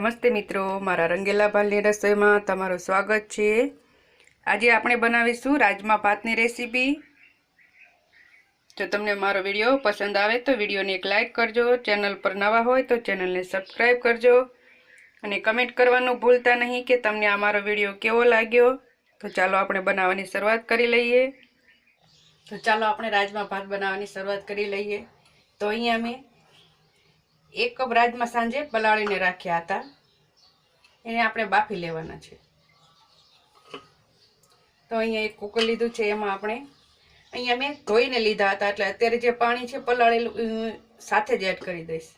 નમસ્તે મિત્રો, મારા રંગેલા ભાલની રસોઈમાં તમારું સ્વાગત છે. આજે આપણે બનાવીશું રાજમા ભાતની રેસીપી. જો તમને મારો વીડિયો પસંદ આવે તો વિડીયોને એક લાઇક કરજો, ચેનલ પર નવા હોય તો ચેનલને સબસ્ક્રાઈબ કરજો. અને કમેન્ટ કરવાનું ભૂલતા નહીં કે તમને આ મારો વીડિયો કેવો લાગ્યો. તો ચાલો આપણે બનાવવાની શરૂઆત કરી લઈએ. તો ચાલો આપણે રાજમા ભાત બનાવવાની શરૂઆત કરી લઈએ. તો અહીંયા મેં એક કપ રાજમાં સાંજે પલાળીને રાખ્યા હતા. એને આપણે બાફી લેવાના છે. તો અહીંયા એક કુકર લીધું છે, એમાં આપણે અહીંયા મેં ધોઈને લીધા હતા, એટલે અત્યારે જે પાણી છે પલાળેલું સાથે જ એડ કરી દઈશ.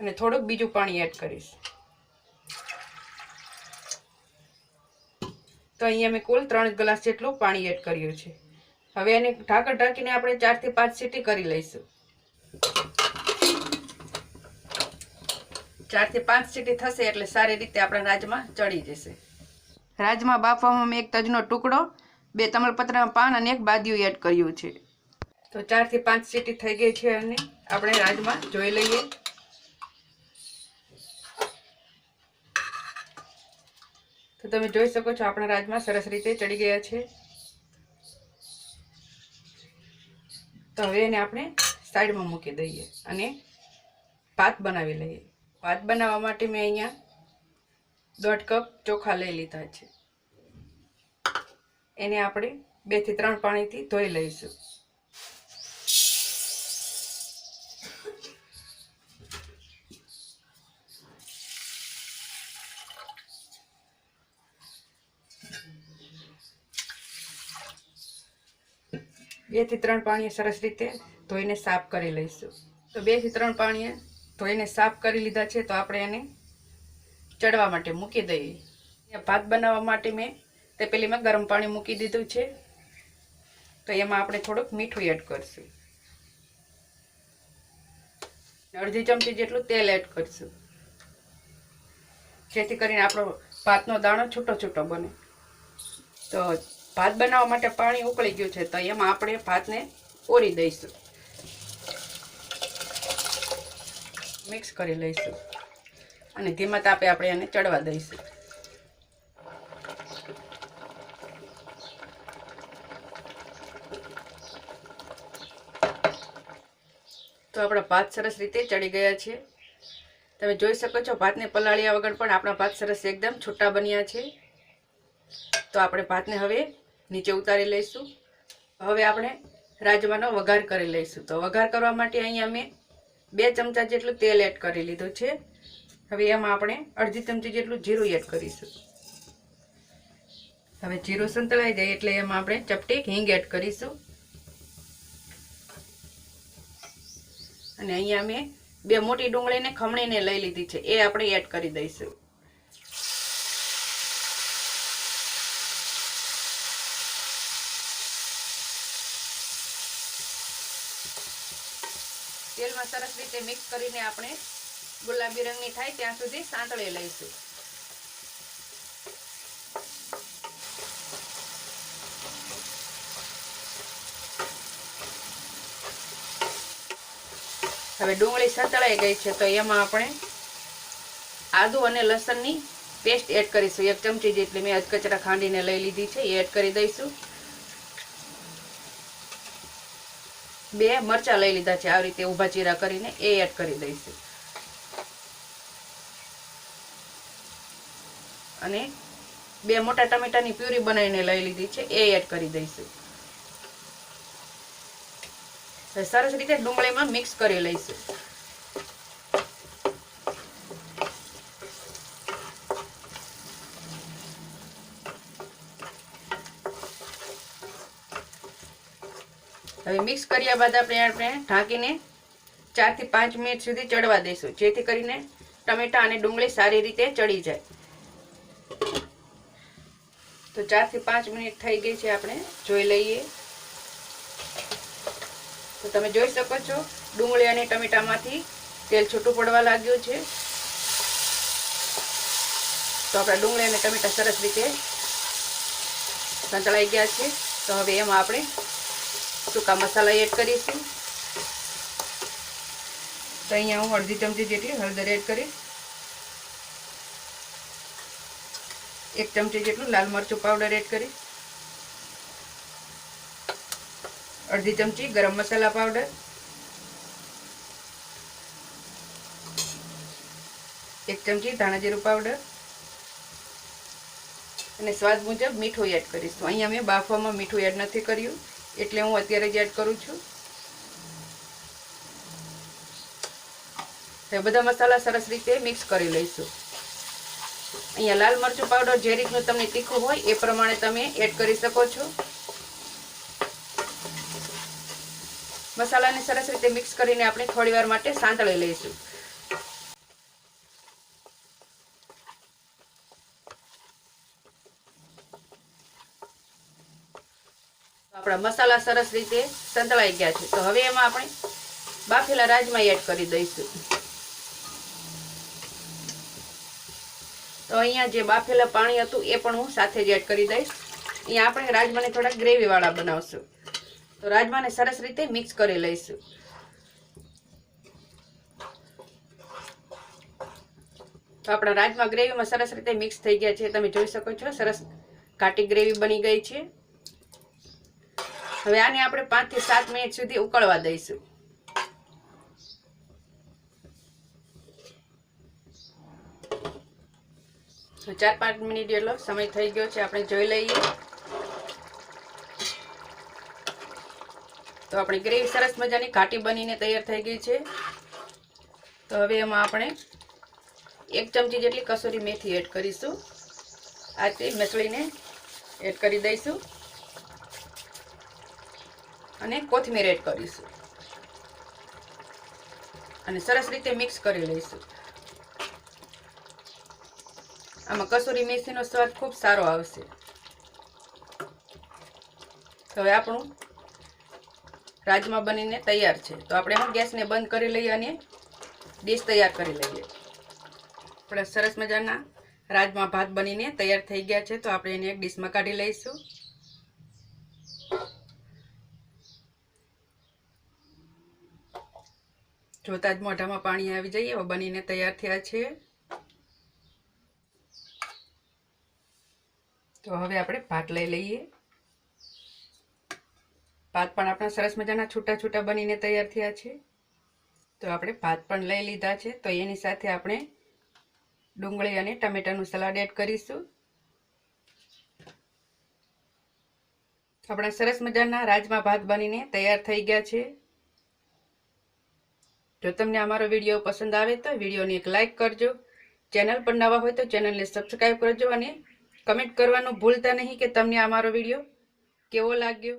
અને થોડુંક બીજું પાણી એડ કરીશ. તો અહીંયા મેં કુલ ત્રણ ગ્લાસ જેટલું પાણી એડ કર્યું છે. હવે એને ઢાંકણ ઢાંકીને આપણે ચારથી પાંચ સીટી કરી લઈશું. ચારથી પાંચ સીટી થશે એટલે સારી રીતે આપણા રાજમાં ચડી જશે. રાજમાં બાફવામાં મેં એક તજનો ટુકડો, બે તમલપત્રના પાન અને એક બાદિયું એડ કર્યું છે. તો ચારથી પાંચ સીટી થઈ ગઈ છે અને આપણે રાજમાં જોઈ લઈએ. તો તમે જોઈ શકો છો આપણા રાજમાં સરસ રીતે ચડી ગયા છે. તો હવે એને આપણે સાઈડમાં મૂકી દઈએ અને ભાત બનાવી લઈએ. ભાત બનાવવા માટે મેં અહીંયા દોઢ કપ ચોખા લઈ લીધા છે. એને આપણે બેથી ત્રણ પાણીથી ધોઈ લઈશું. બેથી ત્રણ પાણીએ સરસ રીતે ધોઈને સાફ કરી લઈશું. તો બેથી ત્રણ પાણીએ ધોઈને સાફ કરી લીધા છે, તો આપણે એને ચડવા માટે મૂકી દઈએ. ભાત બનાવવા માટે મેં તે પેલી મેં ગરમ પાણી મૂકી દીધું છે. તો એમાં આપણે થોડુંક મીઠું એડ કરશું. અડધી ચમચી જેટલું તેલ એડ કરશું. જેથી કરીને આપણો ભાતનો દાણો છૂટો છૂટો બને. તો ભાત બનાવવા માટે પાણી ઉકળી ગયું છે, તો એમાં આપણે ભાતને ઓરી દઈશું. મિક્સ કરી લઈશું. અને ધીમા તાપે આપણે એને ચડવા દઈશું. તો આપણા ભાત સરસ રીતે ચડી ગયા છે. તમે જોઈ શકો છો, ભાતને પલાળ્યા વગર પણ આપણા ભાત સરસ એકદમ છૂટા બન્યા છે. તો આપણે ભાતને હવે નીચે ઉતારી લઈશું. હવે આપણે રાજમાનો વઘાર કરી લઈશું. તો વઘાર કરવા માટે અહીંયા મેં બે ચમચા જેટલું તેલ એડ કરી લીધું છે. હવે એમાં આપણે અડધી ચમચી જેટલું જીરું એડ કરીશું. હવે જીરું સંતળાઈ જાય એટલે એમાં આપણે ચપટી હિંગ એડ કરીશું. અને અહીંયા મેં બે મોટી ડુંગળીને ખમણીને લઈ લીધી છે. એ આપણે એડ કરી દઈશું. તેલમાં સરસ રીતે મિક્સ કરીને આપણે ગુલાબી રંગની થાય ત્યાં સુધી સાંતળી લઈશું. હવે ડુંગળી સંતળાઈ ગઈ છે તો એમાં આપણે આદુ અને લસણની પેસ્ટ એડ કરીશું. એક ચમચી જેટલી મેં અધકચરા ખાંડીને લઈ લીધી છે, એ એડ કરી દઈશું. બે મરચા લઈ લીધા છે. આવી રીતે ઊભા ચીરા કરીને એ એડ કરી દઈશું. અને બે મોટા ટમેટાની પ્યુરી બનાવીને લઈ લીધી છે. એ એડ કરી દઈશું. સરસ રીતે ડુંગળીમાં મિક્સ કરી લઈશું. હવે મિક્સ કર્યા બાદ આપણે આપણે ઢાંકીને ચારથી પાંચ મિનિટ સુધી ચડવા દઈશું, જેથી કરીને ટમેટા અને ડુંગળી સારી રીતે ચડી જાય. તો ચારથી પાંચ મિનિટ થઈ ગઈ છે, આપણે જોઈ લઈએ. તો તમે જોઈ શકો છો, ડુંગળી અને ટમેટામાંથી તેલ છૂટું પડવા લાગ્યું છે. તો આપણા ડુંગળી અને ટમેટા સરસ રીતે સંતળાઈ ગયા છે. તો હવે એમાં આપણે સૂકા મસાલા એડ કરીશું તો અહીંયા હું અડધી ચમચી જેટલી હળદર એડ કરીશ એક ચમચી જેટલું લાલ મરચું પાવડર એડ કરીશ અડધી ચમચી ગરમ મસાલા પાવડર. એક ચમચી ધાણા જીરું પાવડર. અને સ્વાદ મુજબ મીઠું એડ કરીશું. અહીંયા મેં બાફવામાં મીઠું એડ નથી કર્યું. એટલે હું અત્યારે જ એડ કરું છું. હવે બધા મસાલા સરસ રીતે મિક્સ કરી લઈશું. અહીંયા લાલ મરચું પાવડર જે રીતનું તમને તીખું હોય એ પ્રમાણે તમે એડ કરી શકો છો. મસાલાને સરસ રીતે મિક્સ કરીને આપણે થોડીવાર માટે સાંતળી લઈશું. આપણા મસાલા સરસ રીતે સંતળાઈ ગયા છે. તો હવે એમાં આપણે બાફેલા રાજમા એડ કરી દઈશું. તો અહીંયા જે બાફેલા પાણી હતું એ પણ હું સાથે જ એડ કરી દઈશ. અહીંયા આપણે રાજમાને થોડા ગ્રેવીવાળા બનાવશું. તો રાજમાને સરસ રીતે મિક્સ કરી લઈશું. તો આપણા રાજમા ગ્રેવીમાં સરસ રીતે મિક્સ થઈ ગયા છે. તમે જોઈ શકો છો, સરસ ઘાટી ગ્રેવી બની ગઈ છે. હવે આને આપણે પાંચથી સાત મિનિટ સુધી ઉકળવા દઈશું. ચાર પાંચ મિનિટ એટલો સમય થઈ ગયો છે, આપણે જોઈ લઈએ. તો આપણી ગ્રેવી સરસ મજાની ઘાટી બનીને તૈયાર થઈ ગઈ છે. તો હવે એમાં આપણે એક ચમચી જેટલી કસૂરી મેથી એડ કરીશું. આ તે મસળીને એડ કરી દઈશું. અને કોથમીર એડ કરીશું. અને સરસ રીતે મિક્સ કરી લઈશું. આમાં કસૂરી મેથીનો સ્વાદ ખૂબ સારો આવશે. હવે આપણું રાજમા બનીને તૈયાર છે. તો આપણે હું ગેસને બંધ કરી લઈએ અને ડીશ તૈયાર કરી લઈએ. આપણે સરસ મજાના રાજમા ભાત બનીને તૈયાર થઈ ગયા છે. તો આપણે એને એક ડીશમાં કાઢી લઈશું. જોતા જ મોઢામાં પાણી આવી જઈએ બનીને તૈયાર થયા છે. તો હવે આપણે ભાત લઈ લઈએ. ભાત પણ આપણા સરસ મજાના છૂટા છૂટા બનીને તૈયાર થયા છે. તો આપણે ભાત પણ લઈ લીધા છે. તો એની સાથે આપણે ડુંગળી અને ટમેટાનું સલાડ એડ કરીશું. આપણા સરસ મજાના રાજમા ભાત બનીને તૈયાર થઈ ગયા છે. જો તમને અમારો વીડિયો પસંદ આવે તો વિડીયોને એક લાઇક કરજો. ચેનલ પર નવા હોય તો ચેનલને સબસ્ક્રાઈબ કરજો અને કમેન્ટ કરવાનું ભૂલતા નહીં કે તમને અમારો વીડિયો કેવો લાગ્યો?